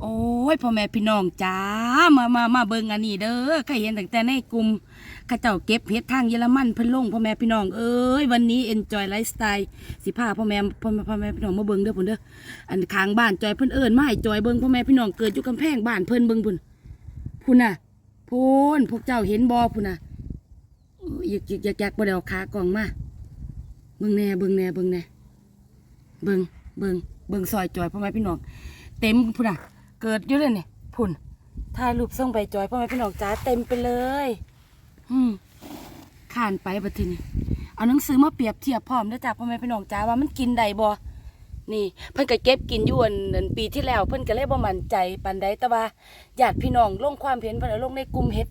โอ้ยพ่อแม่พี่น้องจ้ามามามาเบิ่งอันนี้เด้อก็เห็นตั้งแต่ในกลุ่มข้าเจ้าเก็บเฮ็ดทางเยอรมันเพิ่นลงพ่อแม่พี่น้องเอ้ยวันนี้ enjoy lifestyle สิพาพ่อแม่พ่อแม่พ่อแม่พี่น้องมาเบิ่งเด้อพุ่นเด้ออันข้างบ้านจอยเพิ่นเอิ้นมาให้จอยเบิ่งพ่อแม่พี่น้องเกิดอยู่กำแพงบ้านเพิ่นเบิ่งพุ่นพุ่นน่ะพุ่นพวกเจ้าเห็นบ่พุ่นน่ะอยากอยากอยากอยากบ่ได้เอาขากล่องมาเบิ่งแน่เบิ่งแน่เบิ่งแน่เบิ่งเบิ่งเบิ่งซอยจอยพ่อแม่พี่น้องเต็มพุ่นน่ะ เกิดอยู่เลยนี่ยพุ่นถ่ายรูปส่งไปจอยพ่อแม่พี่น้องจ้าเต็มไปเลย อืมข่านไปบัดทีนี้เอาหนังสือมาเปรียบเทียบพร้อมเด้อจ้าพ่อแม่พี่น้องจ้าว่ามันกินได้บ่นี่เพิ่นก็เก็บกินอยู่อันอันปีที่แล้ว เพิ่นก็เลยบ่มั่นใจปานใดแต่ว่าญาติพี่น้องลงความเห็นเพิ่นเอาลงในกลุ่มเฮ็ด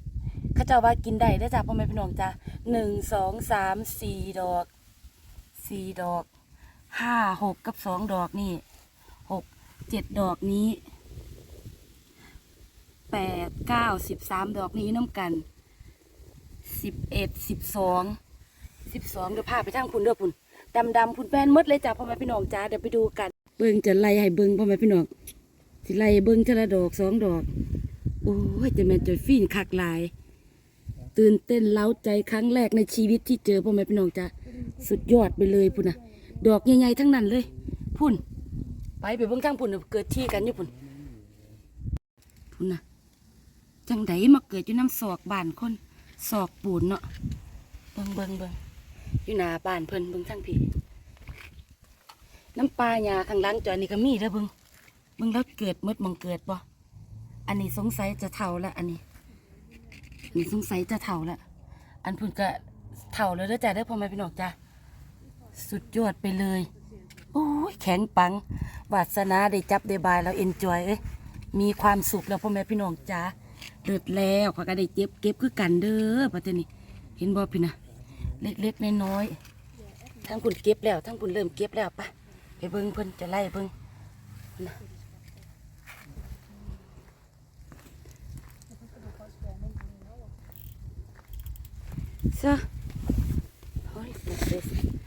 เขาเจ้าว่ากินได้เด้อจ้าพ่อแม่พี่น้องจ้าหนึ่งสองสามสี่ดอกสี่ดอกห้าหกกับสองดอกนี่หกเจ็ดดอกนี้ แปดเก้าสิบสามดอกนี้น้ำกันสิบเอ็ดสิบสองสิบสองเดี๋ยวพาไปทางพุ่นเด้อพุ่นดำดำพุ่นแป้นมดเลยจ้าพ่อแม่พี่น้องจ้าเดี๋ยวไปดูกัน เบิ้งจะไล่ให้เบิ้งพ่อแม่พี่น้องสิไล่เบิ้งเทละดอกสองดอกโอ้ยจะแม่นจอยฟีนคักลาย ตื่นเต้นเล้าใจครั้งแรกในชีวิตที่เจอพ่อแม่พี่น้องจ้าสุดยอดไปเลยพุ่นนะดอกใหญ่ๆทั้งนั้นเลย พุ่นไปไปเบิ้งทางพุ่นเกิดที่กันอยู่พุ่นพุ่นนะ จังไดมาเกิดอยู่น้ำศอกบานคนศอกปูนเนาะเบิงเบิงเบิงอยู่หน้าบ้านเพิ่นเบิงทั้งพี่น้ำปลาหญ้าข้างหลังจอยนี่ก็มีเด้อเบิงเบิงแล้วเกิดมดมองเกิดบ่อันนี้สงสัยจะเท่าละอันนี้อันนี้สงสัยจะเท่าละอันพุ่นก็เท่าแล้วเด้อจ้าเด้อพ่อแม่พี่น้องจ้าสุดยอดไปเลยโอ้ยแข็งปังวาสนาได้จับได้บายแล้วเอ็นจอยเอ้ยมีความสุขแล้วพ่อแม่พี่น้องจ้า เดือดแล้วข้อยก็ได้เจ็บเก็บคือกันเด้อปัจจุบันเห็นบ่พี่นะเล็กๆน้อยๆทั้งคุณเก็บแล้วทั้งคุณเริ่มเก็บแล้วปะไปเบิ่งเพิ่นจะไล่เบิ่งนะเสื้อเฮ้ย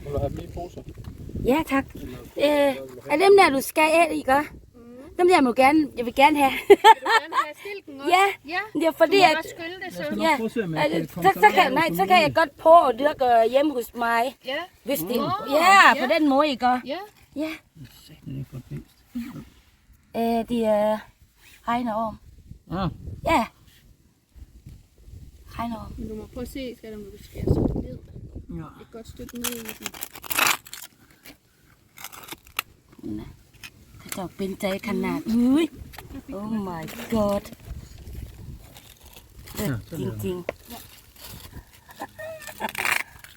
Vil du have dem i poser? Ja, tak. Øh, er dem der, du skal æde, ikke? Dem der må du gerne, jeg vil gerne have. Vil du gerne have stilken også? ja, Ja. det er Du fordi, må at... også skylle det, så. skal Ja, nok prøve at se, om jeg kan øh, komme så, så så, kan, langt nej, som så kan jeg muligt. godt på at dyrke hjemme hos mig. Ja. Hvis det, Nå, ja, på ja. den måde, ikke? Ja. Ja, Satan ikke for et bæst. øh, de er hegner om. Ah, Ja. Hegner om. Men du må prøve at se, skal du skære sådan ned. ja. Et godt stykke ned i den. นะถ้าเจ้าเป็นใจขนาดอุ้ย oh my god เด็ดจริงๆ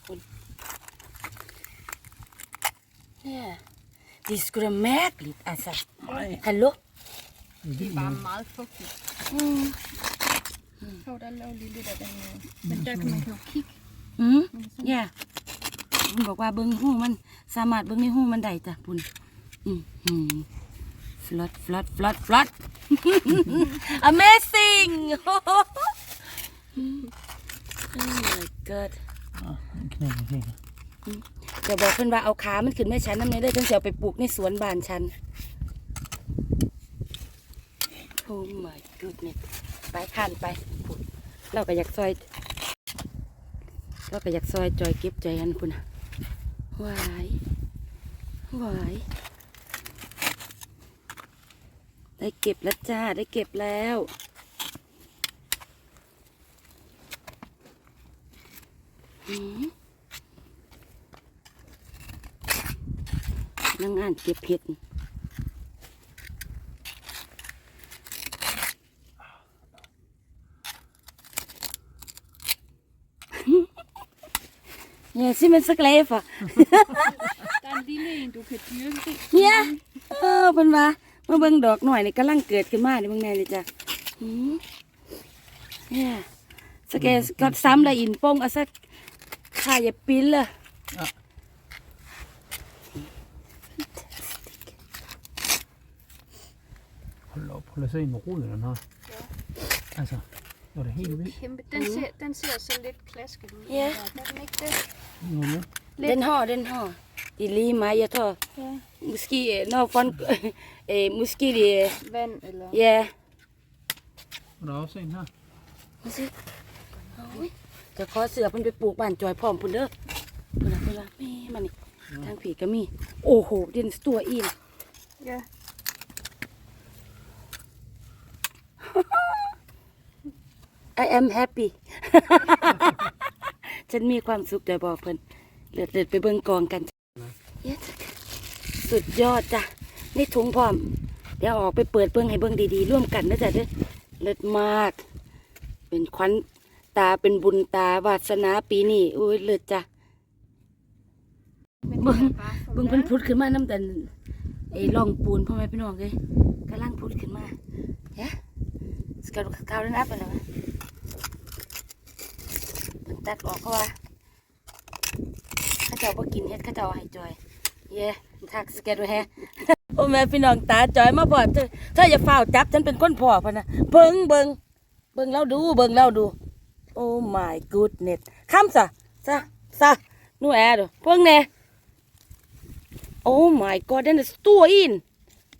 คุณเนี่ย det er sgu da mærkeligt altså hallo Det er bare meget fugtigt. mm. Så der laver lige lidt af den. øh, Men der kan man kan jo kigge. อืมย่าคุณบอกว่าเบิ้งหูมันสามารถเบิ้งในหูมันได้จ้ะปุ่นอืมหืม ฟลอตฟลอตฟลอตฟลอต amazing oh my god เดี๋ยวบอกเพิ่อนว่าเอาขา มันขึ้นแม่ฉันน้ำเนยเด้ฉันจะเอาไปปลูกในสวนบ้านฉัน โอ้ my goodness ไปข้านไปพุ่นเราก็อยากซอย เราก็อยากซอยจอยเก็บใจกันพุ่นน่ะหวายหวาย ได้เก็บแล้วจ้า ได้เก็บแล้ว นั่งอ่านเก็บเห็ดเนี่ยสิมันสักเลฟอะ เนี่ยเออเป็นว่ามาเบิ่งดอกหน่อยนี่กำลังเกิดขึ้นมาในเบิ่งแน่เลยจ้ะหืมเนี่ยสแกก็ซ้ำละอินโป้งเอาสักถ่ายอย่าปิ้นเลย Hold op, prøv at se en rod, den har. Altså, var det helt vildt. Kæmpe. Den, ser, den ser så lidt klasket ud. Ja. Gør den ikke det? Nu med. เด่นห่อเด่นห่อ Die Lima, ja toll. Ja. Måske, no, von, eh, måske det, Vand eller... ja. เราเอาเส้นฮะมาสิโอ้ยจะขอเสือเพิ่นไปปลูกบ้านจอยพร้อมเพิ่นเด้อเพิ่นน่ะเพิ่นละแม่มานี่ทางผีก็มี โอ้โหเด่นตัวอีน Ja. I am happy ฉันมีความสุขใจบอกเพิ่นเลือดเลือดไปเบิ่งกองกัน Yes สุดยอดจ้ะนี่ถุงพร้อม เดี๋ยวออกไปเปิดเบิ่งให้เบิ่งดีๆ ร่วมกันนะจ๊ะเด้อเลิศมาก เป็นขวัญตาเป็นบุญตาวาสนาปีนี้อุ้ยเลิศจ้ะ Men Vâng. det er bare for เบิ่งเพิ่น vand. พุดขึ้นมาน้ำแต่ไอ้ร่องปูนพ่อแม่พี่น้องเลยกำลังพุดขึ้นมาเฮ้ยสกัดกาวแล้วนะไปแล้วนะเพิ่นตัดออกเพราะว่าเข้าเจ้าบ่กินเฮ็ดเข้าเจ้าเอาให้จอย เย้ทักสเก็ตไว้แฮะโอ้แม่พี่น้องตาจอยมาพอเธอเธออย่าฝ้าจับฉันเป็นคนพ่อพะนะเบิ่งเบิ่งเบิ่งเราดูเบิ่งเราดู โอ้ my goodness คำซะซะซะนู่แอดูเพิ่งแน่โอ้ my god นั่นน่ะตัวอิน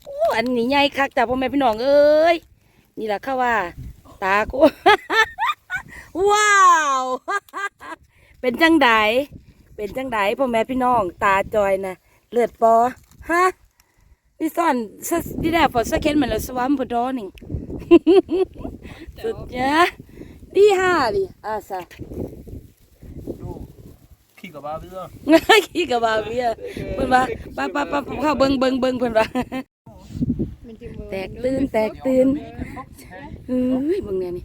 โอ้อันนี้ใหญ่คักจ้ะพ่อแม่พี่น้องเอ้ยนี่แหละค่ะว่า ตากูว้าว เป็นจังไดเป็นจังไดพ่อแม่พี่น้อง ตาจอยนะ เลือดปอฮะนี่ซ่อนดีแดฟอสเคนมันแล้วสวามพดอนิงสุดยะดีห่าดิอาซาดูขี้กับบ้าเบื่อขี้กับบาเบียเพิ่นว่าป้าป้าป้าเข้าเบิ่งเบิ่งเบิ่งเพิ่นว่า Men det må แตก være ตื่น noget แต med กตื่นเฮ้ยเบิ่งแน่นี่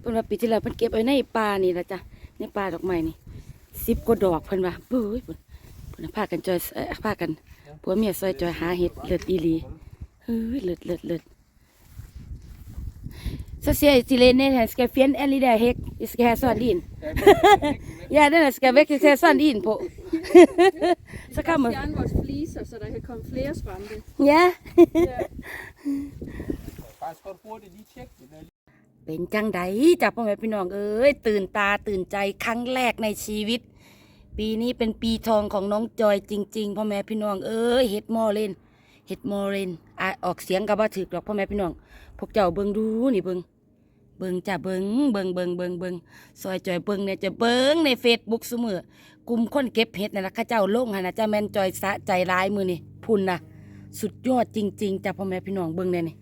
เพิ่นว่าปีที่แล้วเพิ่นเก็บไว้ในป่านี่ล่ะจ้ะในป่าดอกไม้นี่10กว่าดอกเพิ่นว่าเบ้ยเพิ่นเพิ่น พากันจอยเอ้ยพากันผัวเมียซอยจอยหาเห็ดเลิศอีหลีเฮ้ยเลิศเลิศเลิศ Så ser jag till henne, han ska finna en liten häck, jag ska ha sån in. ja, den her skal virkelig tage sådan en på. så kan man, Fjerne vores fliser, så der kan komme flere svampe. ja. ปลาสกอตพูดดีเช็คอยู่เลยเป็นจังใดจ้ะพ่อแม่พี่น้องเอ้ยตื่นตาตื่นใจครั้งแรกในชีวิต ปีนี้เป็นปีทองของน้องจอยจริงๆพ่อแม่พี่น้องเอ้ยเฮ็ดมอเลนเฮ็ดมอเลนอะออกเสียงกับว่าถึกหรอกพ่อแม่พี่น้อง พวกเจ้าเบิ่งดูนี่เบิ่งเบิ่งจ้ะเบิ่งเบิ่งเบิ่งเบิ่งเบิ่งซอยจอยเบิ่งเนี่ยจะเบิ่งในเฟซบุ๊กเสมอกลุ่มคนเก็บเห็ดนั่นล่ะข้าเจ้าลงหั่นน่ะจ้าแม่นจอยสะใจร้ายมือนี่พุ่นน่ะ สุดยอดจริงๆจ้ะพ่อแม่พี่น้องเบิ่งแน่นี่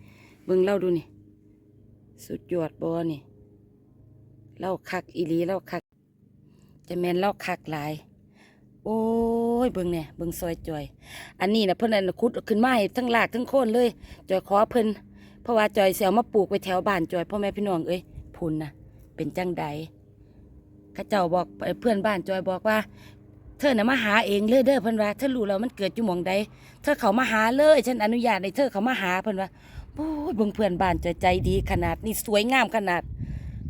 เบิ่งเล่าดูนี่ สุดยอดบ่นี่เล่าคักอีหลีเล่าคัก จะแมนเล่าคักหลาย โอ้ยเบิ่งเนี่ยเบิ่งซอยจอย อันนี้นะเพิ่นอันนะขุดขึ้นมาให้ทั้งรากทั้งโคนเลยจอยขอเพิ่นเพราะว่าจอยเสียมาปลูกไว้แถวบ้านจอยพ่อแม่พี่น้องเอ้ยพุนนะเป็นจังใดข้าเจ้าบอกเอ่อเพื่อนบ้านจอยบอกว่า เธอน่ะมาหาเองเลยเด้อเพิ่นว่าเธอรู้แล้วมันเกิดอยู่หม่องใดเธอเขามาหาเลย ฉันอนุญาตให้เธอเขามาหาเพิ่นว่าโอ้ยเบิ่งเพื่อนบ้านจอยใจดีขนาดนี่สวยงามขนาด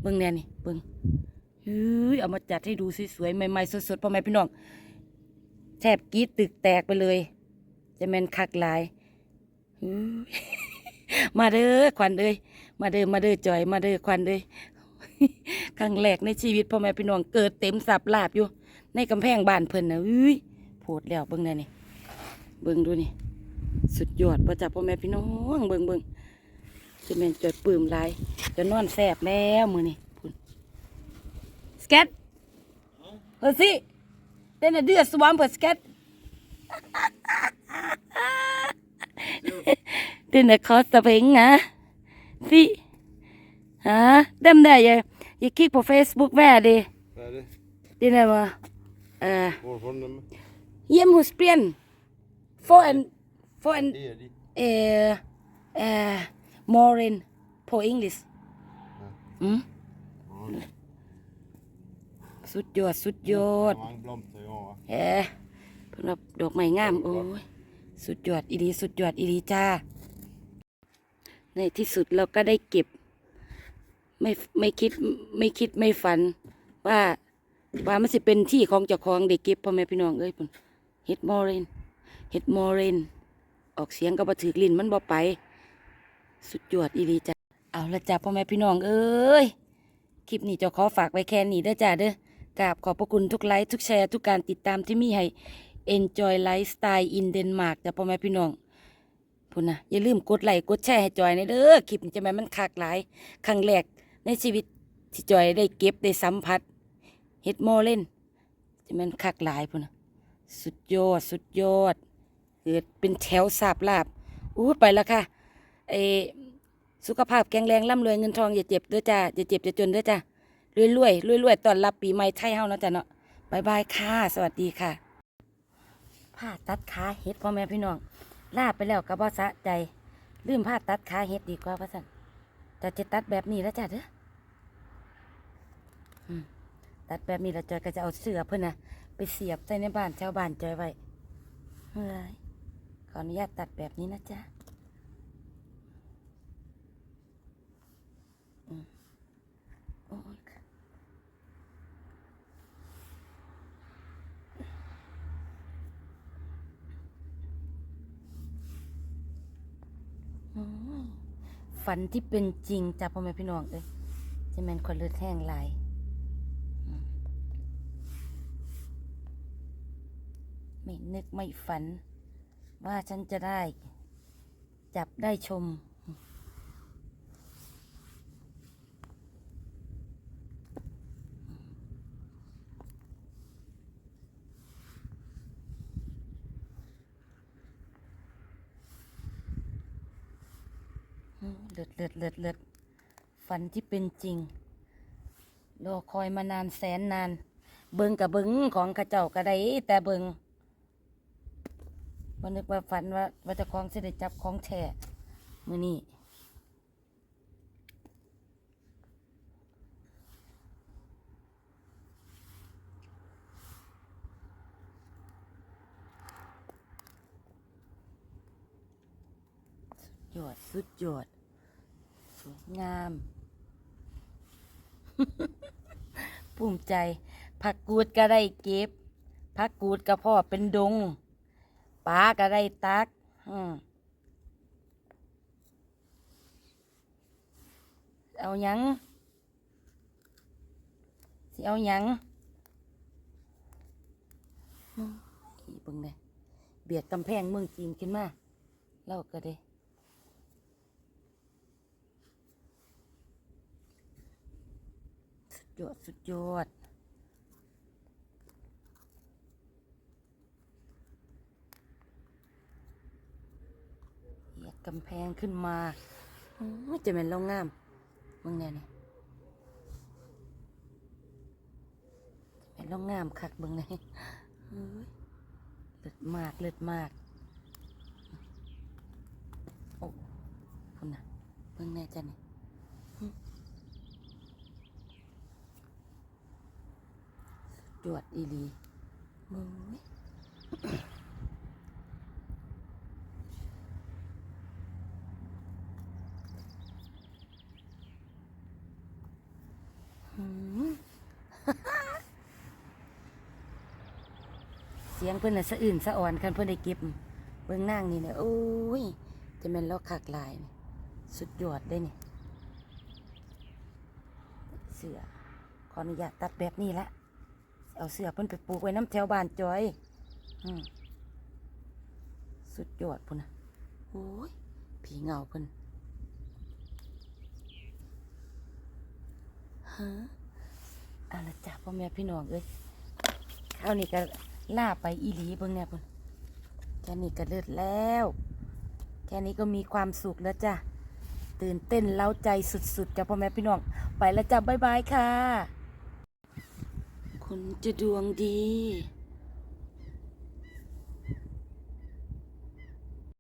เบิ่งแน่นี่เบิ่ง เฮ้ยเอามาจัดให้ดูสวยๆใหม่ๆสดๆพ่อแม่พี่น้องแทบกีดตึกแตกไปเลย จะแมนคักหลายมาเด้อควันเอ้ยมาเด้อมาเด้อจอย มาเด้อควันเอ้ยครั้งแรกในชีวิตพ่อแม่พี่น้องเกิดเต็มสับลาบอยู่ ในกำแพงบ้านเพิ่นนะเอ้ยโพดแล้วเบิ่งแน่นี่เบิ่งดูนี่ สุดยอดประจับพ่อแม่พี่น้องเบิ่งเบิ่งจะแมนจดปื้มลายจะนอนแสบแล้วมือนี่ พุ่นสเก็ตเฮ้ยสิเต้นเดือดสวามเปิดสเก็ต Den der koster penge, hả? Fy. Hả? Dem der, jeg, jeg kigger på Facebook, hvad er det? Hvad er det? Det der var... Øh, Hvor har du fundet dem? hjemme hos Brian. Foran... Foran... Det er de. Øh... Øh... Maureen på engelsk. Mm? สุดยอดสุดยอ Der ด er mange blomster i år, hva'? แหมเพิ่นว่าดอกไม้งามโอ้ยสุดยอดอีดีสุดยอดอีดีจ้า ในที่สุดเราก็ได้เก็บ ไม่ไม่คิดไม่คิดไม่ฝัน ว่าว่ามันสิเป็นที่ของเจ้าของได้เก็บพ่อแม่พี่น้องเอ้ยพุ่นเฮ็ดมอเรนเฮ็ดมอเรนออกเสียงก็บ่ถือลิ้นมันบ่ไป สุดยอดอีดีจ้าเอาละจ้าพ่อแม่พี่น้องเอ้ยคลิปนี้เจ้าขอฝากไว้แค่นี้เด้อจ้าเด้อ กราบขอบพระคุณทุกไลค์ทุกแชร์ทุกการติดตามที่มีให้ enjoy lifestyle in Denmark จ้ะพ่อแม่พี่น้องพุ่นนะอย่าลืมกดไลค์กดแชร์ให้จอยในเด้อคลิปจะแม่มันคักหลายครั้งแรกในชีวิตที่จอยได้เก็บได้สัมผัสเฮ็ดโมเล่นจะแม่นคักหลายพุ่นนะสุดยอดสุดยอดเกิดเป็นแถวสาบลาบอู้ไปแล้วค่ะเออสุขภาพแข็งแรงร่ำรวยเงินทองอย่าเจ็บเด้อจ้าอย่าเจ็บอย่าจนเด้อจ้า รวยรวยรวยรวยๆตอนรับปีใหม่ไทยเฮาเนาะจ้ะเนาะบายบายค่ะ สวัสดีค่ะผ้าตัดขาเฮ็ดพ่อแม่พี่น้องลาไปแล้วก็บ่สะใจลืมผ้าตัดขาเฮ็ดดีกว่าว่าซั่นแต่จะตัดแบบนี้แล้วจ้ะเด้อตัดแบบนี้แล้วจอยก็จะเอาเสื้อเพิ่นนะไปเสียบใส่ในบ้านชาวบ้านจอยไว้เฮ้ยขออนุญาตตัดแบบนี้นะจ๊ะโอ้ยค่ะอืม ฝันที่เป็นจริงจ้ะพ่อแม่พี่น้องเอ้ยจะแมนคนเลือดแห้งหลายไม่นึกไม่ฝัน ว่าฉันจะได้ จับได้ชม อืมเลิศเลิศเลิศฝันที่เป็นจริง รอคอยมานานแสนนาน เบิงกับเบิงของข้าเจ้าก็ได้แต่เบิงวันนึกว่าฝันว่าว่าจะคล้องเสด้จับของแท้มือนี้สุดยอดสุดยอด วยงาม ภูมิใจ ผักกูดก็ได้เก็บ ผักกูดก็พ่อเป็นดงปลาก็ได้ตัก อืมเอาหยังสิเอาหยังอืมอีเบิ่งเลยเบียดกำแพงเมืองจีนขึ้นมาเล่าก็ได้ สุด ยอด สุดยอด เหยียดกำแพงขึ้นมาโอ้ยจะเป็นเรางามมึงเนี่ยนี่เป็นเรางามคักเบึงเนี่ยเลือดมากเลือดมาก โอ้คุณน่ะเบิ่งแน่จ้ะนี่หึสุด ยอดอีหลีมึงยหืมเสียงเพิ่นน่ะสะอื่นสะอ่อนคันเพิ่นได้เก็บเบิ่งนางนี่เนี่ยโอ้ย จะแม่นเลาะคักหลายนี่สุดยอดเลยนี่ เสือขออนุญาตตัดแบบนี้ละ เอาเสือเพิ่นไปปลูกไว้น้ำแถวบ้านจอยอสุดยอดพุ่นนะโอ้ยผีเงาเพิ่นฮะอาละจ้ะพ่อแม่พี่น้องเอ้ยคราวนี้ก็ล่าไปอีหลีเบิ่งเนี่ยพุ่นแค่นี้ก็เลิศแล้ว แค่นี้ก็มีความสุขแล้วจ้ะตื่นเต้นเล้าใจสุดๆจ้ะพ่อแม่พี่น้อง ไปแล้วจ้ะบ๊ายบายค่ะ คุณจะดวงดี